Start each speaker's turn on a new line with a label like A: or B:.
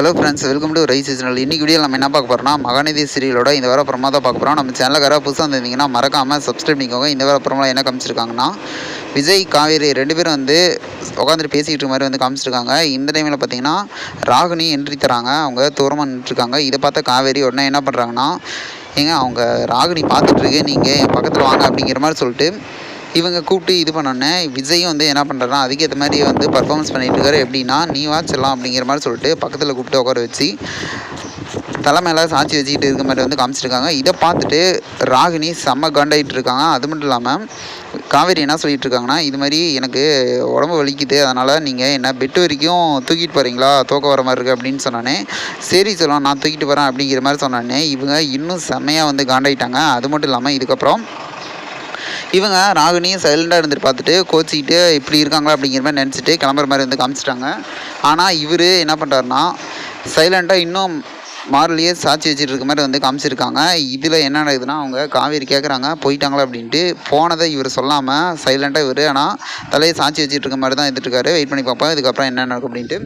A: Hello friends welcome to rice seasonal இன்னைக்கு video நம்ம என்ன பார்க்க போகிறோம்னா மகாநிதி சீரியலோட இந்த வாரம் அப்புறமா தான் பார்க்க போகிறோம் நம்ம சேனலில் யாராவது புதுசாக வந்திருந்தீங்கன்னா மறக்காமல் சப்ஸ்கிரைப் பண்ணிக்கோங்க. இந்த வாரம் அப்புறமா என்ன காமிச்சிருக்காங்கன்னா விஜய் காவேரி ரெண்டு பேரும் வந்து உட்காந்துட்டு பேசிக்கிட்டு மாதிரி வந்து காமிச்சிருக்காங்க. இந்த டைமில் பார்த்தீங்கன்னா ராகினி என்ட்ரி தராங்க. அவங்க தூரமாக நின்றுருக்காங்க இதை பார்த்த காவேரி உடனே என்ன பண்ணுறாங்கன்னா ஏங்க அவங்க ராகினி பார்த்துட்ருக்கு நீங்கள் என் பக்கத்தில் வாங்க அப்படிங்கிற மாதிரி சொல்லிட்டு இவங்க கூப்பிட்டு இது பண்ணோன்னே விஜயும் வந்து என்ன பண்ணுறாருன்னா அதுக்கேற்ற மாதிரி வந்து பர்ஃபார்மன்ஸ் பண்ணிட்டு இருக்காரு. எப்படின்னா நீ வாச்சிடலாம் அப்படிங்கிற மாதிரி சொல்லிட்டு பக்கத்தில் கூப்பிட்டு உட்கார வச்சு தலை மேலே சாட்சி வச்சுக்கிட்டு இருக்க மாதிரி வந்து காமிச்சிருக்காங்க. இதை பார்த்துட்டு ராகினி செம்ம காண்டாயிட்டு இருக்காங்க. அது மட்டும் இல்லாமல் காவேரி என்ன சொல்லிட்டு இருக்காங்கன்னா இது மாதிரி எனக்கு உடம்பு வலிக்குது அதனால் நீங்கள் என்ன பெட்டு வரைக்கும் தூக்கிட்டு போகிறீங்களா தூக்க வர மாதிரி இருக்குது அப்படின்னு சொன்னானே சரி சொல்லலாம் நான் தூக்கிட்டு வரேன் அப்படிங்கிற மாதிரி சொன்னானே இவங்க இன்னும் செம்மையாக வந்து காண்டாயிட்டாங்க. அது மட்டும் இல்லாமல் இதுக்கப்புறம் இவங்க ராகினியும் சைலண்டாக இருந்துட்டு பார்த்துட்டு கோச்சிக்கிட்டு இப்படி இருக்காங்களா அப்படிங்கிற மாதிரி நினச்சிட்டு கிளம்புற மாதிரி வந்து காமிச்சிட்டாங்க. ஆனால் இவர் என்ன பண்ணுறாருனா சைலண்டாக இன்னும் மாரிலேயே சாட்சி வச்சுட்டு இருக்க மாதிரி வந்து காமிச்சிருக்காங்க. இதில் என்ன நடக்குதுன்னா அவங்க காவேரி கேட்குறாங்க போயிட்டாங்களா அப்படின்ட்டு. போனதை இவர் சொல்லாமல் சைலண்டாக இவர் ஆனால் தலையை சாட்சி வச்சுட்டு இருக்க மாதிரி தான் இருந்துட்டு இருக்காரு. வெயிட் பண்ணி பார்ப்போம் இதுக்கப்புறம் என்ன நடக்கும் அப்படின்ட்டு.